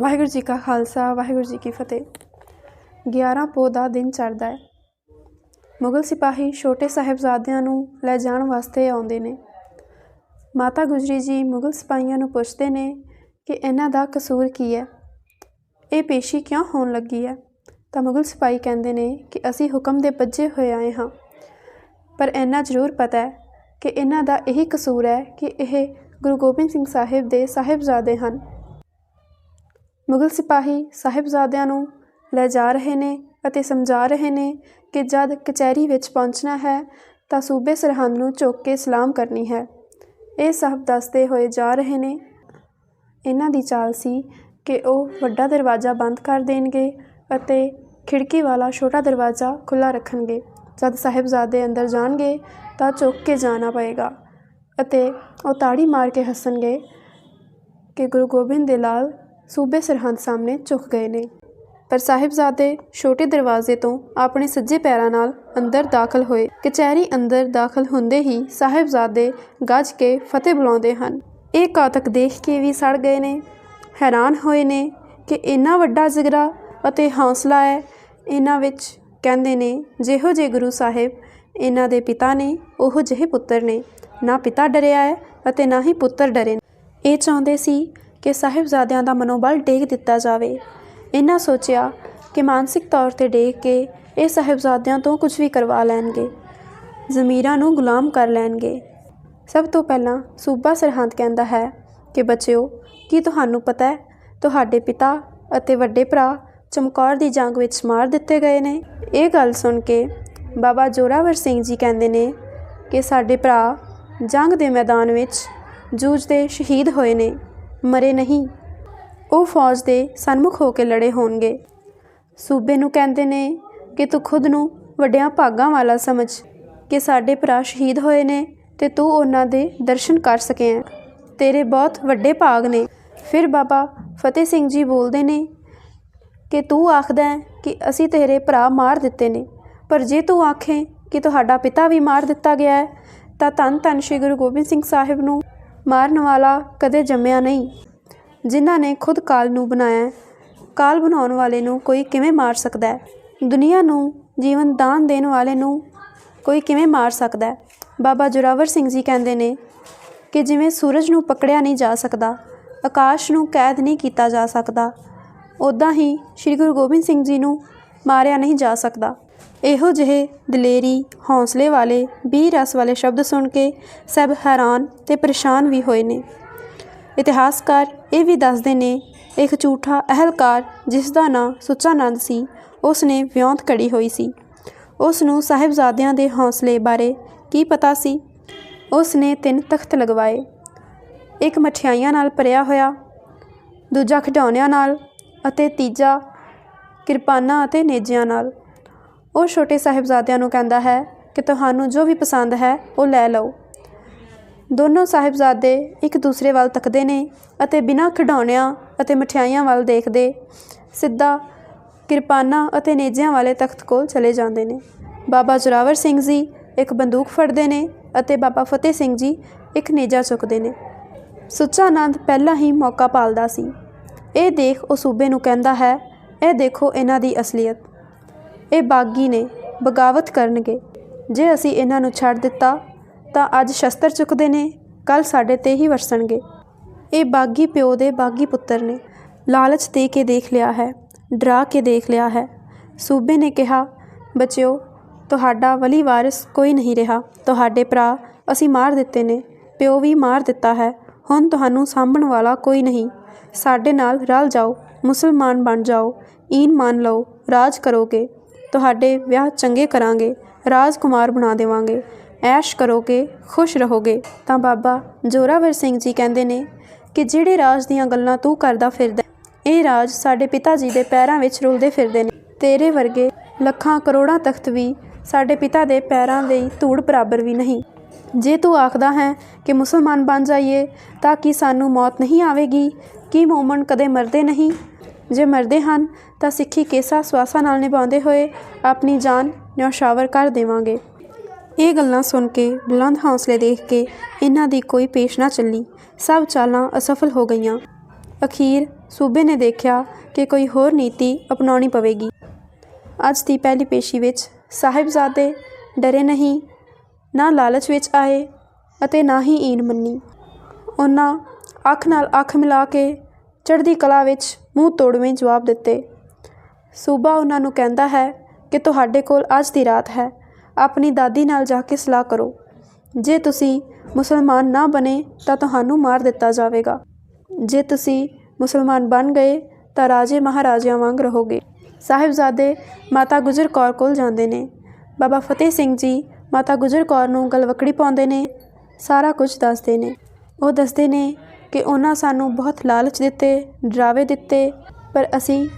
ਵਾਹਿਗੁਰੂ ਜੀ ਕਾ ਖਾਲਸਾ, ਵਾਹਿਗੁਰੂ ਜੀ ਕੀ ਫਤਿਹ। 11 ਪੋਹ ਦਾ ਦਿਨ ਚੜ੍ਹਦਾ ਹੈ। ਮੁਗਲ ਸਿਪਾਹੀ ਛੋਟੇ ਸਾਹਿਬਜ਼ਾਦਿਆਂ ਨੂੰ ਲੈ ਜਾਣ ਵਾਸਤੇ ਆਉਂਦੇ ਨੇ। ਮਾਤਾ ਗੁਜਰੀ ਜੀ ਮੁਗਲ ਸਿਪਾਹੀਆਂ ਨੂੰ ਪੁੱਛਦੇ ਨੇ ਕਿ ਇਹਨਾਂ ਦਾ ਕਸੂਰ ਕੀ ਹੈ? ਇਹ ਪੇਸ਼ੀ ਕਿਉਂ ਹੋਣ ਲੱਗੀ ਹੈ? ਤਾਂ ਮੁਗਲ ਸਿਪਾਹੀ ਕਹਿੰਦੇ ਨੇ ਕਿ ਅਸੀਂ ਹੁਕਮ ਦੇ ਬੱਝੇ ਹੋਏ ਆਏ ਹਾਂ। ਪਰ ਇੰਨਾ ਜ਼ਰੂਰ ਪਤਾ ਹੈ ਕਿ ਇਹਨਾਂ ਦਾ ਇਹੀ ਕਸੂਰ ਹੈ ਕਿ ਇਹ ਗੁਰੂ ਗੋਬਿੰਦ ਸਿੰਘ ਸਾਹਿਬ ਦੇ ਸਾਹਿਬਜ਼ਾਦੇ ਹਨ। ਮੁਗਲ ਸਿਪਾਹੀ ਸਾਹਿਬਜ਼ਾਦਿਆਂ ਨੂੰ ਲੈ ਜਾ ਰਹੇ ਨੇ ਅਤੇ ਸਮਝਾ ਰਹੇ ਨੇ ਕਿ ਜਦ ਕਚਹਿਰੀ ਵਿੱਚ ਪਹੁੰਚਣਾ ਹੈ ਤਾਂ ਸੂਬੇ ਸਰਹੰਦ ਨੂੰ ਝੁੱਕ ਕੇ ਸਲਾਮ ਕਰਨੀ ਹੈ। ਇਹ ਸਭ ਦੱਸਦੇ ਹੋਏ ਜਾ ਰਹੇ ਨੇ। ਇਹਨਾਂ ਦੀ ਚਾਲ ਸੀ ਕਿ ਉਹ ਵੱਡਾ ਦਰਵਾਜ਼ਾ ਬੰਦ ਕਰ ਦੇਣਗੇ ਅਤੇ ਖਿੜਕੀ ਵਾਲਾ ਛੋਟਾ ਦਰਵਾਜ਼ਾ ਖੁੱਲ੍ਹਾ ਰੱਖਣਗੇ। ਜਦ ਸਾਹਿਬਜ਼ਾਦੇ ਅੰਦਰ ਜਾਣਗੇ ਤਾਂ ਝੁੱਕ ਕੇ ਜਾਣਾ ਪਏਗਾ ਅਤੇ ਉਹ ਤਾੜੀ ਮਾਰ ਕੇ ਹੱਸਣਗੇ ਕਿ ਗੁਰੂ ਗੋਬਿੰਦ ਦੇ ਲਾਲ ਸੂਬੇ ਸਰਹੰਦ ਸਾਹਮਣੇ ਝੁਕ ਗਏ ਨੇ। ਪਰ ਸਾਹਿਬਜ਼ਾਦੇ ਛੋਟੇ ਦਰਵਾਜ਼ੇ ਤੋਂ ਆਪਣੇ ਸੱਜੇ ਪੈਰਾਂ ਨਾਲ ਅੰਦਰ ਦਾਖਲ ਹੋਏ। ਕਚਹਿਰੀ ਅੰਦਰ ਦਾਖਲ ਹੁੰਦੇ ਹੀ ਸਾਹਿਬਜ਼ਾਦੇ ਗੱਜ ਕੇ ਫਤਿਹ ਬੁਲਾਉਂਦੇ ਹਨ। ਇਹ ਕਾਤਕ ਦੇਖ ਕੇ ਵੀ ਸੜ ਗਏ ਨੇ। ਹੈਰਾਨ ਹੋਏ ਨੇ ਕਿ ਇੰਨਾ ਵੱਡਾ ਜਿਗਰਾ ਅਤੇ ਹੌਸਲਾ ਹੈ, ਇਹਨਾਂ ਵਿੱਚ ਕਹਿੰਦੇ ਨੇ, ਜਿਹੋ ਜੇ ਗੁਰੂ ਸਾਹਿਬ ਇਹਨਾਂ ਦੇ ਪਿਤਾ ਨੇ, ਉਹੋ ਜਿਹੇ ਪੁੱਤਰ ਨੇ। ਨਾ ਪਿਤਾ ਡਰਿਆ ਹੈ ਅਤੇ ਨਾ ਹੀ ਪੁੱਤਰ ਡਰੇ ਇਹ ਚਾਹੁੰਦੇ ਸੀ ਕਿ ਸਾਹਿਬਜ਼ਾਦਿਆਂ ਦਾ ਮਨੋਬਲ ਡੇਗ ਦਿੱਤਾ ਜਾਵੇ। ਇਹਨਾਂ ਸੋਚਿਆ ਕਿ ਮਾਨਸਿਕ ਤੌਰ ਤੇ ਡੇਗ ਕੇ ਇਹ ਸਾਹਿਬਜ਼ਾਦਿਆਂ ਤੋਂ ਕੁਝ ਵੀ ਕਰਵਾ ਲੈਣਗੇ। ਜ਼ਮੀਰਾਂ ਨੂੰ ਗੁਲਾਮ ਕਰ ਲੈਣਗੇ। ਸਭ ਤੋਂ ਪਹਿਲਾਂ ਸੂਬਾ ਸਰਹੰਦ ਕਹਿੰਦਾ ਹੈ ਕਿ, ਬੱਚਿਓ, ਕੀ ਤੁਹਾਨੂੰ ਪਤਾ ਹੈ, ਤੁਹਾਡੇ ਪਿਤਾ ਅਤੇ ਵੱਡੇ ਭਰਾ ਚਮਕੌਰ ਦੀ ਜੰਗ ਵਿੱਚ ਮਾਰ ਦਿੱਤੇ ਗਏ ਨੇ? ਇਹ ਗੱਲ ਸੁਣ ਕੇ ਬਾਬਾ ਜੋਰਾਵਰ ਸਿੰਘ ਜੀ ਕਹਿੰਦੇ ਨੇ ਕਿ, ਸਾਡੇ ਭਰਾ ਜੰਗ ਦੇ ਮੈਦਾਨ ਵਿੱਚ ਜੂਝਦੇ ਸ਼ਹੀਦ ਹੋਏ ਨੇ। ਮਰੇ ਨਹੀਂ। ਉਹ ਫੌਜ ਦੇ ਸਨਮੁਖ ਹੋ ਕੇ ਲੜੇ ਹੋਣਗੇ। ਸੂਬੇ ਨੂੰ ਕਹਿੰਦੇ ਨੇ ਕਿ ਤੂੰ ਖੁਦ ਨੂੰ ਵੱਡਿਆਂ ਭਾਗਾਂ ਵਾਲਾ ਸਮਝ ਕਿ ਸਾਡੇ ਭਰਾ ਸ਼ਹੀਦ ਹੋਏ ਨੇ ਤੇ ਤੂੰ ਉਹਨਾਂ ਦੇ ਦਰਸ਼ਨ ਕਰ ਸਕੇ ਹੈ ਤੇਰੇ ਬਹੁਤ ਵੱਡੇ ਭਾਗ ਨੇ। ਫਿਰ ਬਾਬਾ ਫਤਿਹ ਸਿੰਘ ਜੀ ਬੋਲਦੇ ਨੇ ਕਿ ਤੂੰ ਆਖਦਾ ਹੈ ਕਿ ਅਸੀਂ ਤੇਰੇ ਭਰਾ ਮਾਰ ਦਿੱਤੇ ਨੇ। ਪਰ ਜੇ ਤੂੰ ਆਖੇ ਕਿ ਤੁਹਾਡਾ ਪਿਤਾ ਵੀ ਮਾਰ ਦਿੱਤਾ ਗਿਆ ਹੈ ਤਾਂ ਧੰਨ ਧੰਨ ਸ਼੍ਰੀ ਗੁਰੂ ਗੋਬਿੰਦ ਸਿੰਘ ਸਾਹਿਬ ਨੂੰ ਮਾਰਨ ਵਾਲਾ ਕਦੇ ਜੰਮਿਆ ਨਹੀਂ। ਜਿਨ੍ਹਾਂ ਨੇ ਖੁਦ ਕਾਲ ਨੂੰ ਬਣਾਇਆ, ਕਾਲ ਬਣਾਉਣ ਵਾਲੇ ਨੂੰ ਕੋਈ ਕਿਵੇਂ ਮਾਰ ਸਕਦਾ ਹੈ? ਦੁਨੀਆ ਨੂੰ ਜੀਵਨ ਦਾਨ ਦੇਣ ਵਾਲੇ ਨੂੰ ਕੋਈ ਕਿਵੇਂ ਮਾਰ ਸਕਦਾ ਹੈ? ਬਾਬਾ ਜੋਰਾਵਰ ਸਿੰਘ ਜੀ ਕਹਿੰਦੇ ਨੇ ਕਿ ਜਿਵੇਂ ਸੂਰਜ ਨੂੰ ਪਕੜਿਆ ਨਹੀਂ ਜਾ ਸਕਦਾ, ਆਕਾਸ਼ ਨੂੰ ਕੈਦ ਨਹੀਂ ਕੀਤਾ ਜਾ ਸਕਦਾ ਉਦਾਂ ਹੀ ਸ੍ਰੀ ਗੁਰੂ ਗੋਬਿੰਦ ਸਿੰਘ ਜੀ ਨੂੰ ਮਾਰਿਆ ਨਹੀਂ ਜਾ ਸਕਦਾ। ਇਹੋ ਜਿਹੇ ਦਲੇਰੀ, ਹੌਸਲੇ ਵਾਲੇ ਵੀਰ ਰਸ ਵਾਲੇ ਸ਼ਬਦ ਸੁਣ ਕੇ ਸਭ ਹੈਰਾਨ ਤੇ ਪਰੇਸ਼ਾਨ ਵੀ ਹੋਏ ਨੇ। ਇਤਿਹਾਸਕਾਰ ਇਹ ਵੀ ਦੱਸਦੇ ਨੇ, ਇੱਕ ਝੂਠਾ ਅਹਲਕਾਰ ਜਿਸ ਦਾ ਨਾਂ ਸੁੱਚਾਨੰਦ ਸੀ ਉਸ ਨੇ ਵਿਉਂਤ ਕੜੀ ਹੋਈ ਸੀ। ਉਸ ਨੂੰ ਸਾਹਿਬਜ਼ਾਦਿਆਂ ਦੇ ਹੌਸਲੇ ਬਾਰੇ ਕੀ ਪਤਾ ਸੀ? ਉਸ ਨੇ ਤਿੰਨ ਤਖਤ ਲਗਵਾਏ। ਇੱਕ ਮਠਿਆਈਆਂ ਨਾਲ ਭਰਿਆ ਹੋਇਆ, ਦੂਜਾ ਖਿਡੌਣਿਆਂ ਨਾਲ ਅਤੇ ਤੀਜਾ ਕਿਰਪਾਨਾਂ ਅਤੇ ਨੇਜਿਆਂ ਨਾਲ। ਉਹ ਛੋਟੇ ਸਾਹਿਬਜ਼ਾਦਿਆਂ ਨੂੰ ਕਹਿੰਦਾ ਹੈ ਕਿ ਤੁਹਾਨੂੰ ਜੋ ਵੀ ਪਸੰਦ ਹੈ, ਉਹ ਲੈ ਲਓ। ਦੋਨੋਂ ਸਾਹਿਬਜ਼ਾਦੇ ਇੱਕ ਦੂਸਰੇ ਵੱਲ ਤੱਕਦੇ ਨੇ ਅਤੇ ਬਿਨਾਂ ਖਿਡੌਣਿਆਂ ਅਤੇ ਮਠਿਆਈਆਂ ਵੱਲ ਦੇਖਦੇ, ਸਿੱਧਾ ਕਿਰਪਾਨਾਂ ਅਤੇ ਨੇਜਿਆਂ ਵਾਲੇ ਤਖਤ ਕੋਲ ਚਲੇ ਜਾਂਦੇ ਨੇ। ਬਾਬਾ ਜੋਰਾਵਰ ਸਿੰਘ ਜੀ ਇੱਕ ਬੰਦੂਕ ਫੜਦੇ ਨੇ ਅਤੇ ਬਾਬਾ ਫਤਿਹ ਸਿੰਘ ਜੀ ਇੱਕ ਨੇਜਾ ਚੁੱਕਦੇ ਨੇ। ਸੁੱਚਾ ਆਨੰਦ ਪਹਿਲਾਂ ਹੀ ਮੌਕਾ ਪਾਲਦਾ ਸੀ। ਇਹ ਦੇਖ ਉਹ ਸੂਬੇ ਨੂੰ ਕਹਿੰਦਾ ਹੈ, ਇਹ ਦੇਖੋ ਇਹਨਾਂ ਦੀ ਅਸਲੀਅਤ। ਇਹ ਬਾਗੀ ਨੇ ਬਗਾਵਤ ਕਰਨਗੇ। ਜੇ ਅਸੀਂ ਇਹਨਾਂ ਨੂੰ ਛੱਡ ਦਿੱਤਾ, ਤਾਂ ਅੱਜ ਸ਼ਸਤਰ ਚੁੱਕਦੇ ਨੇ ਕੱਲ ਸਾਡੇ ਤੇ ਹੀ ਵਰਸਣਗੇ। ਇਹ ਬਾਗੀ ਪਿਓ ਦੇ ਬਾਗੀ ਪੁੱਤਰ ਨੇ। ਲਾਲਚ ਦੇ ਕੇ ਦੇਖ ਲਿਆ ਹੈ, ਡਰਾ ਕੇ ਦੇਖ ਲਿਆ ਹੈ। ਸੂਬੇ ਨੇ ਕਿਹਾ, ਬੱਚਿਓ, ਤੁਹਾਡਾ ਵਲੀ ਵਾਰਿਸ ਕੋਈ ਨਹੀਂ ਰਿਹਾ। ਤੁਹਾਡੇ ਭਰਾ ਅਸੀਂ ਮਾਰ ਦਿੱਤੇ ਨੇ, ਪਿਓ ਵੀ ਮਾਰ ਦਿੱਤਾ ਹੈ। ਹੁਣ ਤੁਹਾਨੂੰ ਸਾਂਭਣ ਵਾਲਾ ਕੋਈ ਨਹੀਂ। ਸਾਡੇ ਨਾਲ ਰਲ ਜਾਓ, ਮੁਸਲਮਾਨ ਬਣ ਜਾਓ, ਈਨ ਮੰਨ ਲਓ, ਰਾਜ ਕਰੋਗੇ। ਤੁਹਾਡੇ ਵਿਆਹ ਚੰਗੇ ਕਰਾਂਗੇ, ਰਾਜਕੁਮਾਰ ਬਣਾ ਦੇਵਾਂਗੇ। ਐਸ਼ ਕਰੋਗੇ ਖੁਸ਼ ਰਹੋਗੇ। ਤਾਂ ਬਾਬਾ ਜੋਰਾਵਰ ਸਿੰਘ ਜੀ ਕਹਿੰਦੇ ਨੇ ਕਿ ਜਿਹੜੇ ਰਾਜ ਦੀਆਂ ਗੱਲਾਂ ਤੂੰ ਕਰਦਾ ਫਿਰਦਾ, ਇਹ ਰਾਜ ਸਾਡੇ ਪਿਤਾ ਜੀ ਦੇ ਪੈਰਾਂ ਵਿੱਚ ਰੁਲਦੇ ਫਿਰਦੇ ਨੇ। ਤੇਰੇ ਵਰਗੇ ਲੱਖਾਂ ਕਰੋੜਾਂ ਤਖਤ ਵੀ ਸਾਡੇ ਪਿਤਾ ਦੇ ਪੈਰਾਂ ਦੇ ਧੂੜ ਬਰਾਬਰ ਵੀ ਨਹੀਂ। ਜੇ ਤੂੰ ਆਖਦਾ ਹੈ ਕਿ ਮੁਸਲਮਾਨ ਬਣ ਜਾਈਏ, ਤਾਂ ਕਿ ਸਾਨੂੰ ਮੌਤ ਨਹੀਂ ਆਵੇਗੀ? ਕੀ ਮੂਮਨ ਕਦੇ ਮਰਦੇ ਨਹੀਂ? ਜੇ ਮਰਦੇ ਹਨ ਤਾਂ ਸਿੱਖੀ ਕੇਸਾ ਸਵਾਸਾ ਨਾਲ ਨਿਭਾਉਂਦੇ ਹੋਏ ਆਪਣੀ ਜਾਨ ਨਿਉਸ਼ਾਵਰ ਕਰ ਦੇਵਾਂਗੇ। ਇਹ ਗੱਲਾਂ ਸੁਣ ਕੇ ਬੁਲੰਦ ਹੌਸਲੇ ਦੇਖ ਕੇ ਇਹਨਾਂ ਦੀ ਕੋਈ ਪੇਸ਼ ਨਾ ਚੱਲੀ। ਸਭ ਚਾਲਾਂ ਅਸਫਲ ਹੋ ਗਈਆਂ। ਅਖੀਰ ਸੂਬੇ ਨੇ ਦੇਖਿਆ ਕਿ ਕੋਈ ਹੋਰ ਨੀਤੀ ਅਪਣਾਉਣੀ ਪਵੇਗੀ। ਅੱਜ ਦੀ ਪਹਿਲੀ ਪੇਸ਼ੀ ਵਿੱਚ ਸਾਹਿਬਜ਼ਾਦੇ ਡਰੇ ਨਹੀਂ, ਨਾ ਲਾਲਚ ਵਿੱਚ ਆਏ ਅਤੇ ਨਾ ਹੀ ਈਨ ਮੰਨੀ। ਉਹਨਾਂ ਅੱਖ ਨਾਲ ਅੱਖ ਮਿਲਾ ਕੇ ਚੜ੍ਹਦੀ ਕਲਾ ਵਿੱਚ ਮੂੰਹ ਤੋੜਵੇਂ ਜਵਾਬ ਦਿੱਤੇ। ਸੂਬਾ ਉਹਨਾਂ ਨੂੰ ਕਹਿੰਦਾ ਹੈ ਕਿ ਤੁਹਾਡੇ ਕੋਲ ਅੱਜ ਦੀ ਰਾਤ ਹੈ। ਆਪਣੀ ਦਾਦੀ ਨਾਲ ਜਾ ਕੇ ਸਲਾਹ ਕਰੋ। ਜੇ ਤੁਸੀਂ ਮੁਸਲਮਾਨ ਨਾ ਬਣੇ ਤਾਂ ਤੁਹਾਨੂੰ ਮਾਰ ਦਿੱਤਾ ਜਾਵੇਗਾ। ਜੇ ਤੁਸੀਂ ਮੁਸਲਮਾਨ ਬਣ ਗਏ ਤਾਂ ਰਾਜੇ ਮਹਾਰਾਜਿਆਂ ਵਾਂਗ ਰਹੋਗੇ। ਸਾਹਿਬਜ਼ਾਦੇ ਮਾਤਾ ਗੁਜਰ ਕੌਰ ਕੋਲ ਜਾਂਦੇ ਨੇ। ਬਾਬਾ ਫਤਿਹ ਸਿੰਘ ਜੀ ਮਾਤਾ ਗੁਜਰ ਕੌਰ ਨੂੰ ਗਲਵਕੜੀ ਪਾਉਂਦੇ ਨੇ। ਸਾਰਾ ਕੁਝ ਦੱਸਦੇ ਨੇ। ਉਹ ਦੱਸਦੇ ਨੇ ਕਿ ਉਹਨਾਂ ਸਾਨੂੰ ਬਹੁਤ ਲਾਲਚ ਦਿੱਤੇ, ਡਰਾਵੇ ਦਿੱਤੇ, ਪਰ ਅਸੀਂ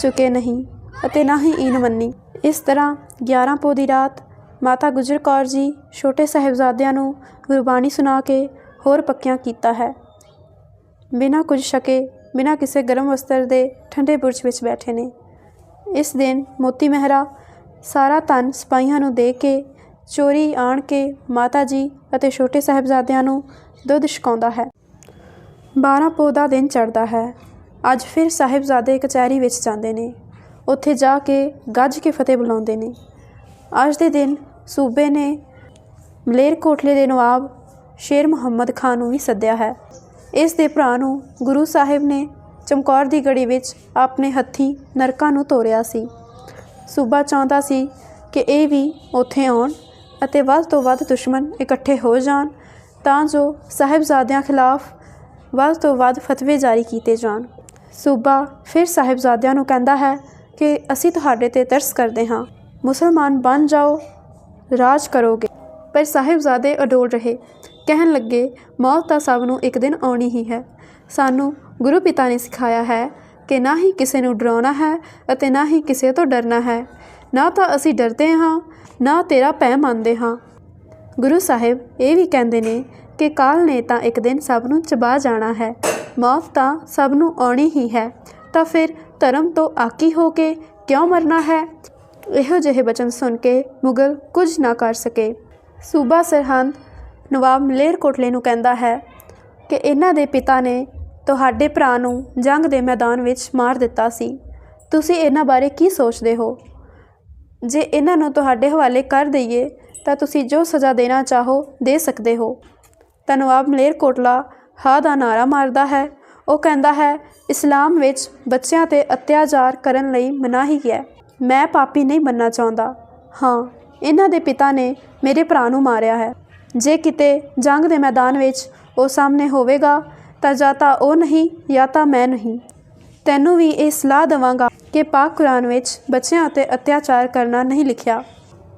ਝੁਕੇ ਨਹੀਂ ਅਤੇ ਨਾ ਹੀ ਈਨ ਮੰਨੀ। ਇਸ ਤਰ੍ਹਾਂ 11 ਪੋ ਦੀ ਰਾਤ ਮਾਤਾ ਗੁਜਰ ਕੌਰ ਜੀ ਛੋਟੇ ਸਾਹਿਬਜ਼ਾਦਿਆਂ ਨੂੰ ਗੁਰਬਾਣੀ ਸੁਣਾ ਕੇ ਹੋਰ ਪੱਕਿਆਂ ਕੀਤਾ ਹੈ। ਬਿਨਾਂ ਕੁਝ ਛਕੇ, ਬਿਨਾਂ ਕਿਸੇ ਗਰਮ ਵਸਤਰ ਦੇ ਠੰਡੇ ਬੁਰਜ ਵਿੱਚ ਬੈਠੇ ਨੇ। ਇਸ ਦਿਨ ਮੋਤੀ ਮਹਿਰਾ ਸਾਰਾ ਧਨ ਸਿਪਾਹੀਆਂ ਨੂੰ ਦੇ ਕੇ, ਚੋਰੀ ਆਣ ਕੇ ਮਾਤਾ ਜੀ ਅਤੇ ਛੋਟੇ ਸਾਹਿਬਜ਼ਾਦਿਆਂ ਨੂੰ ਦੁੱਧ ਛਕਾਉਂਦਾ ਹੈ। 12 ਪੋਹ ਦਾ ਦਿਨ ਚੜ੍ਹਦਾ ਹੈ। ਅੱਜ ਫਿਰ ਸਾਹਿਬਜ਼ਾਦੇ ਕਚਹਿਰੀ ਵਿੱਚ ਜਾਂਦੇ ਨੇ। ਉੱਥੇ ਜਾ ਕੇ ਗੱਜ ਕੇ ਫਤਿਹ ਬੁਲਾਉਂਦੇ ਨੇ। ਅੱਜ ਦੇ ਦਿਨ ਸੂਬੇ ਨੇ ਮਲੇਰਕੋਟਲੇ ਦੇ ਨਵਾਬ ਸ਼ੇਰ ਮੁਹੰਮਦ ਖਾਨ ਨੂੰ ਵੀ ਸੱਦਿਆ ਹੈ। ਇਸ ਦੇ ਭਰਾ ਨੂੰ ਗੁਰੂ ਸਾਹਿਬ ਨੇ ਚਮਕੌਰ ਦੀ ਗੜੀ ਵਿੱਚ ਆਪਣੇ ਹੱਥੀ ਨਰਕਾਂ ਨੂੰ ਤੋਰਿਆ ਸੀ। ਸੂਬਾ ਚਾਹੁੰਦਾ ਸੀ ਕਿ ਇਹ ਵੀ ਉੱਥੇ ਆਉਣ ਅਤੇ ਵੱਧ ਤੋਂ ਵੱਧ ਦੁਸ਼ਮਣ ਇਕੱਠੇ ਹੋ ਜਾਣ ਤਾਂ ਜੋ ਸਾਹਿਬਜ਼ਾਦਿਆਂ ਖਿਲਾਫ ਵੱਧ ਤੋਂ ਵੱਧ ਫਤਵੇ ਜਾਰੀ ਕੀਤੇ ਜਾਣ। ਸੂਬਾ ਫਿਰ ਸਾਹਿਬਜ਼ਾਦਿਆਂ ਨੂੰ ਕਹਿੰਦਾ ਹੈ ਕਿ ਅਸੀਂ ਤੁਹਾਡੇ ਤੇ ਤਰਸ ਕਰਦੇ ਹਾਂ। ਮੁਸਲਮਾਨ ਬਣ ਜਾਓ, ਰਾਜ ਕਰੋਗੇ। ਪਰ ਸਾਹਿਬਜ਼ਾਦੇ ਅਡੋਲ ਰਹੇ। ਕਹਿਣ ਲੱਗੇ, ਮੌਤ ਤਾਂ ਸਭ ਨੂੰ ਇੱਕ ਦਿਨ ਆਉਣੀ ਹੀ ਹੈ। ਸਾਨੂੰ ਗੁਰੂ ਪਿਤਾ ਨੇ ਸਿਖਾਇਆ ਹੈ ਕਿ ਨਾ ਹੀ ਕਿਸੇ ਨੂੰ ਡਰਾਉਣਾ ਹੈ ਅਤੇ ਨਾ ਹੀ ਕਿਸੇ ਤੋਂ ਡਰਨਾ ਹੈ। ਨਾ ਤਾਂ ਅਸੀਂ ਡਰਦੇ ਹਾਂ, ਨਾ ਤੇਰਾ ਭੈ ਮੰਨਦੇ ਹਾਂ। ਗੁਰੂ ਸਾਹਿਬ ਇਹ ਵੀ ਕਹਿੰਦੇ ਨੇ ਕਿ ਕਾਲ ਨੇ ਤਾਂ ਇੱਕ ਦਿਨ ਸਭ ਨੂੰ ਚਬਾ ਜਾਣਾ ਹੈ। ਮੌਤ ਤਾਂ ਸਭ ਨੂੰ ਆਉਣੀ ਹੀ ਹੈ। ਤਾਂ ਫਿਰ ਧਰਮ ਤੋਂ ਆਕੀ ਹੋ ਕੇ ਕਿਉਂ ਮਰਨਾ ਹੈ? ਇਹੋ ਜਿਹੇ ਬਚਨ ਸੁਣ ਕੇ ਮੁਗਲ ਕੁਝ ਨਾ ਕਰ ਸਕੇ। ਸੂਬਾ ਸਰਹੰਦ ਨਵਾਬ ਮਲੇਰਕੋਟਲੇ ਨੂੰ ਕਹਿੰਦਾ ਹੈ ਕਿ ਇਹਨਾਂ ਦੇ ਪਿਤਾ ਨੇ ਤੁਹਾਡੇ ਭਰਾ ਨੂੰ ਜੰਗ ਦੇ ਮੈਦਾਨ ਵਿੱਚ ਮਾਰ ਦਿੱਤਾ ਸੀ। ਤੁਸੀਂ ਇਹਨਾਂ ਬਾਰੇ ਕੀ ਸੋਚਦੇ ਹੋ? ਜੇ ਇਹਨਾਂ ਨੂੰ ਤੁਹਾਡੇ ਹਵਾਲੇ ਕਰ ਦਈਏ, ਤਾਂ ਤੁਸੀਂ ਜੋ ਸਜ਼ਾ ਦੇਣਾ ਚਾਹੋ, ਦੇ ਸਕਦੇ ਹੋ। ਤਾਂ ਨਵਾਬ ਮਲੇਰਕੋਟਲਾ ਹਾਂ ਦਾ ਨਾਰਾ ਮਾਰਦਾ ਹੈ। ਉਹ ਕਹਿੰਦਾ ਹੈ, ਇਸਲਾਮ ਵਿੱਚ ਬੱਚਿਆਂ ਤੇ ਅਤਿਆਚਾਰ ਕਰਨ ਲਈ ਮਨਾਹੀ ਹੈ ਮੈਂ ਪਾਪੀ ਨਹੀਂ ਬੰਨਣਾ ਚਾਹੁੰਦਾ। ਹਾਂ, ਇਹਨਾਂ ਦੇ ਪਿਤਾ ਨੇ ਮੇਰੇ ਭਰਾ ਨੂੰ ਮਾਰਿਆ ਹੈ। ਜੇ ਕਿਤੇ ਜੰਗ ਦੇ ਮੈਦਾਨ ਵਿੱਚ ਉਹ ਸਾਹਮਣੇ ਹੋਵੇਗਾ, ਤਾਂ ਜਾਂ ਤਾਂ ਉਹ ਨਹੀਂ, ਜਾਂ ਤਾਂ ਮੈਂ ਨਹੀਂ। ਤੈਨੂੰ ਵੀ ਇਹ ਸਲਾਹ ਦਵਾਂਗਾ ਕਿ ਪਾਕ ਕੁਰਾਨ ਵਿੱਚ ਬੱਚਿਆਂ ਉੱਤੇ ਅਤਿਆਚਾਰ ਕਰਨਾ ਨਹੀਂ ਲਿਖਿਆ।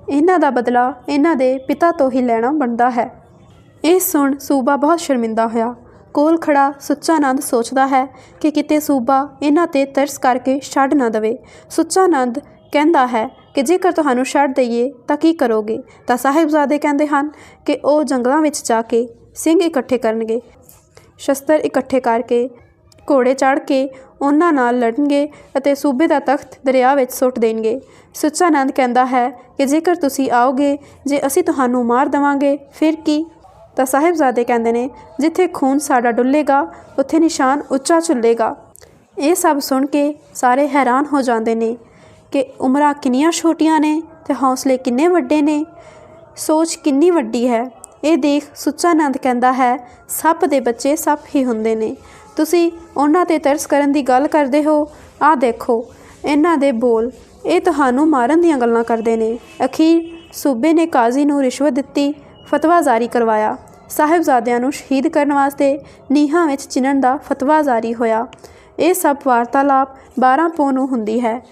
ਇਹਨਾਂ ਦਾ ਬਦਲਾ ਇਹਨਾਂ ਦੇ ਪਿਤਾ ਤੋਂ ਹੀ ਲੈਣਾ ਬਣਦਾ ਹੈ। ਇਹ ਸੁਣ ਸੂਬਾ ਬਹੁਤ ਸ਼ਰਮਿੰਦਾ ਹੋਇਆ। ਕੋਲ ਖੜਾ ਸੁੱਚਾਨੰਦ ਸੋਚਦਾ ਹੈ ਕਿ ਕਿਤੇ ਸੂਬਾ ਇਹਨਾਂ ਤੇ ਤਰਸ ਕਰਕੇ ਛੱਡ ਨਾ ਦਵੇ। ਸੁੱਚਾਨੰਦ ਕਹਿੰਦਾ ਹੈ ਕਿ ਜੇਕਰ ਤੁਹਾਨੂੰ ਛੱਡ ਦਈਏ ਤਾਂ ਕੀ ਕਰੋਗੇ? ਤਾਂ ਸਾਹਿਬਜ਼ਾਦੇ ਕਹਿੰਦੇ ਹਨ ਕਿ ਉਹ ਜੰਗਲਾਂ ਵਿੱਚ ਜਾ ਕੇ ਸਿੰਘ ਇਕੱਠੇ ਕਰਨਗੇ। ਸ਼ਸਤਰ ਇਕੱਠੇ ਕਰਕੇ ਘੋੜੇ ਚੜ੍ਹ ਕੇ ਉਹਨਾਂ ਨਾਲ ਲੜਨਗੇ ਅਤੇ ਸੂਬੇ ਦਾ ਤਖਤ ਦਰਿਆ ਵਿੱਚ ਸੁੱਟ ਦੇਣਗੇ। ਸੁੱਚਾਨੰਦ ਕਹਿੰਦਾ ਹੈ ਕਿ ਜੇਕਰ ਤੁਸੀਂ ਆਓਗੇ, ਜੇ ਅਸੀਂ ਤੁਹਾਨੂੰ ਮਾਰ ਦਵਾਂਗੇ, ਫਿਰ ਕੀ? ਤਾਂ ਸਾਹਿਬਜ਼ਾਦੇ ਕਹਿੰਦੇ ਨੇ, ਜਿੱਥੇ ਖੂਨ ਸਾਡਾ ਡੁੱਲੇਗਾ, ਉੱਥੇ ਨਿਸ਼ਾਨ ਉੱਚਾ ਚੁੱਲੇਗਾ ਇਹ ਸਭ ਸੁਣ ਕੇ ਸਾਰੇ ਹੈਰਾਨ ਹੋ ਜਾਂਦੇ ਨੇ ਕਿ ਉਮਰਾਂ ਕਿੰਨੀਆਂ ਛੋਟੀਆਂ ਨੇ ਤੇ ਹੌਸਲੇ ਕਿੰਨੇ ਵੱਡੇ ਨੇ। ਸੋਚ ਕਿੰਨੀ ਵੱਡੀ ਹੈ। ਇਹ ਦੇਖ ਸੁੱਚਾਨੰਦ ਕਹਿੰਦਾ ਹੈ, ਸੱਪ ਦੇ ਬੱਚੇ ਸੱਪ ਹੀ ਹੁੰਦੇ ਨੇ। ਤੁਸੀਂ ਉਹਨਾਂ ਤੇ ਤਰਸ ਕਰਨ ਦੀ ਗੱਲ ਕਰਦੇ ਹੋ। ਆਹ ਦੇਖੋ, ਇਹਨਾਂ ਦੇ ਬੋਲ, ਇਹ ਤੁਹਾਨੂੰ ਮਾਰਨ ਦੀਆਂ ਗੱਲਾਂ ਕਰਦੇ ਨੇ। ਅਖੀਰ ਸੂਬੇ ਨੇ ਕਾਜ਼ੀ ਨੂੰ ਰਿਸ਼ਵਤ ਦਿੱਤੀ ਫਤਵਾ ਜਾਰੀ ਕਰਵਾਇਆ। ਸਾਹਿਬਜ਼ਾਦਿਆਂ ਨੂੰ ਸ਼ਹੀਦ ਕਰਨ ਵਾਸਤੇ ਨੀਹਾਂ ਵਿੱਚ ਚਿਣਨ ਦਾ ਫਤਵਾ ਜਾਰੀ ਹੋਇਆ। ਇਹ ਸਭ ਵਾਰਤਾਲਾਪ 12 ਪੋ ਨੂੰ ਹੁੰਦੀ ਹੈ।